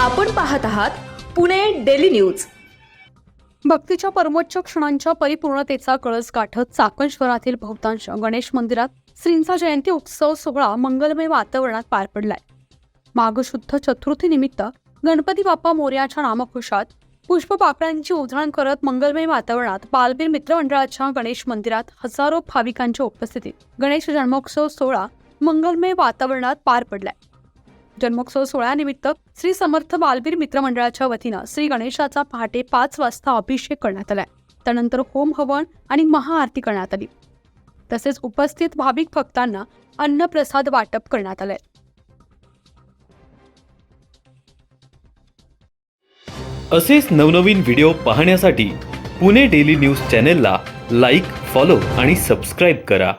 आपण पाहत आहात पुणे डेली न्यूज. भक्तीच्या परमोच्च क्षणांच्या परिपूर्णतेचा कळस गाठत चाकण शहरातील बहुतांश गणेश मंदिरात श्रींचा जयंती उत्सव सोहळा मंगलमय वातावरणात पार पडलाय. माघशुद्ध चतुर्थी निमित्त गणपती बाप्पा मोर्याच्या नामघोषात पुष्पपाकळ्यांची उधळण करत मंगलमय वातावरणात बालबीर मित्रमंडळाच्या गणेश मंदिरात हजारो भाविकांच्या उपस्थितीत गणेश जन्मोत्सव सोहळा मंगलमय वातावरणात पार पडलाय. जन्मोत्सव सोहळ्यानिमित्त श्री समर्थ बालवीर मित्रमंडळाच्या वतीनं श्री गणेशाचा पहाटे पाच वाजता अभिषेक करण्यात आलाय. त्यानंतर होम हवन आणि महाआरती करण्यात आली. तसेच उपस्थित भाविक भक्तांना अन्नप्रसाद वाटप करण्यात आलंय. असेच नवनवीन व्हिडिओ पाहण्यासाठी पुणे डेली न्यूज चॅनेलला लाईक फॉलो आणि सबस्क्राईब करा.